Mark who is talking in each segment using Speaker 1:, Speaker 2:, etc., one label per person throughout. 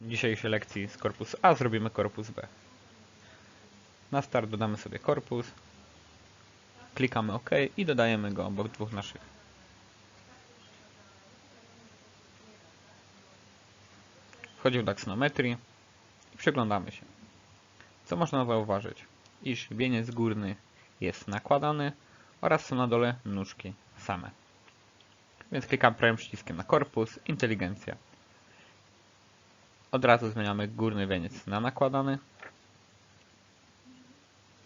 Speaker 1: dzisiejszej lekcji z korpusu A zrobimy korpus B. Na start dodamy sobie korpus, klikamy OK i dodajemy go obok dwóch naszych. Wchodzimy do aksonometrii i przeglądamy się. Co można zauważyć? Iż wieniec górny jest nakładany oraz są na dole nóżki same. Więc klikam prawym przyciskiem na korpus, inteligencja. Od razu zmieniamy górny wieniec na nakładany.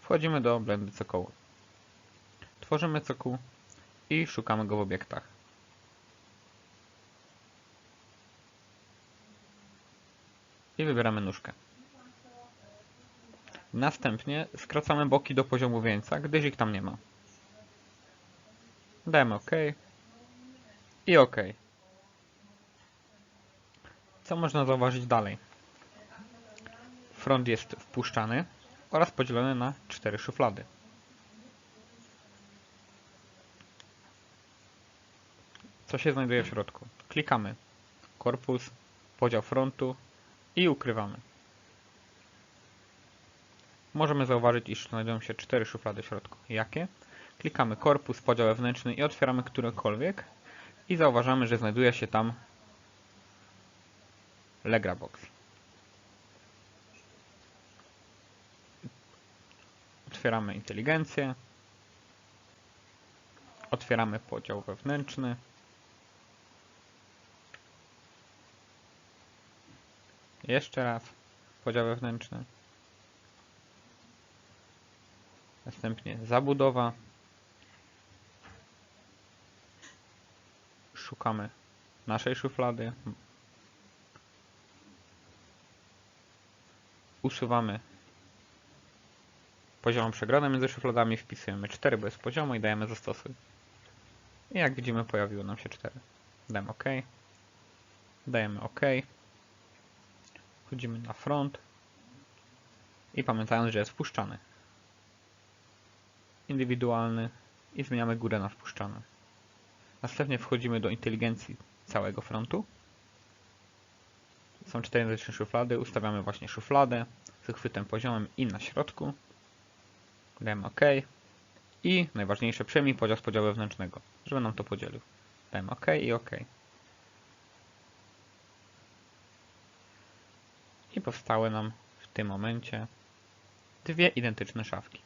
Speaker 1: Wchodzimy do blendy cokołu. Tworzymy cokół i szukamy go w obiektach. I wybieramy nóżkę. Następnie skracamy boki do poziomu wieńca, gdyż ich tam nie ma. Dajemy OK i OK. Co można zauważyć dalej? Front jest wpuszczany oraz podzielony na cztery szuflady. Co się znajduje w środku? Klikamy korpus, podział frontu i ukrywamy. Możemy zauważyć, iż znajdują się cztery szuflady w środku. Jakie? Klikamy korpus, podział wewnętrzny i otwieramy którekolwiek i zauważamy, że znajduje się tam Legra Box. Otwieramy inteligencję. Otwieramy podział wewnętrzny. Jeszcze raz podział wewnętrzny. Następnie zabudowa. Szukamy naszej szuflady. Usuwamy poziom przegraną między szufladami, wpisujemy 4 bez poziomu i dajemy zastosuj. I jak widzimy pojawiło nam się 4. Dajemy OK. Dajemy OK. Wchodzimy na front. I pamiętając, że jest wpuszczany. Indywidualny i zmieniamy górę na wpuszczany. Następnie wchodzimy do inteligencji całego frontu. Są cztery identyczne szuflady. Ustawiamy właśnie szufladę z chwytem poziomem i na środku. Dajemy OK. I najważniejsze, przejmij podział z podziału wewnętrznego, żeby nam to podzielił. Dajemy OK i OK. I powstały nam w tym momencie dwie identyczne szafki.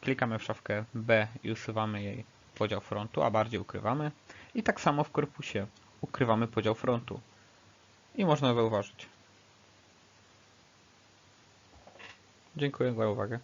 Speaker 1: Klikamy w szafkę B i usuwamy jej podział frontu, a bardziej ukrywamy. I tak samo w korpusie ukrywamy podział frontu. I można zauważyć. Dziękuję za uwagę.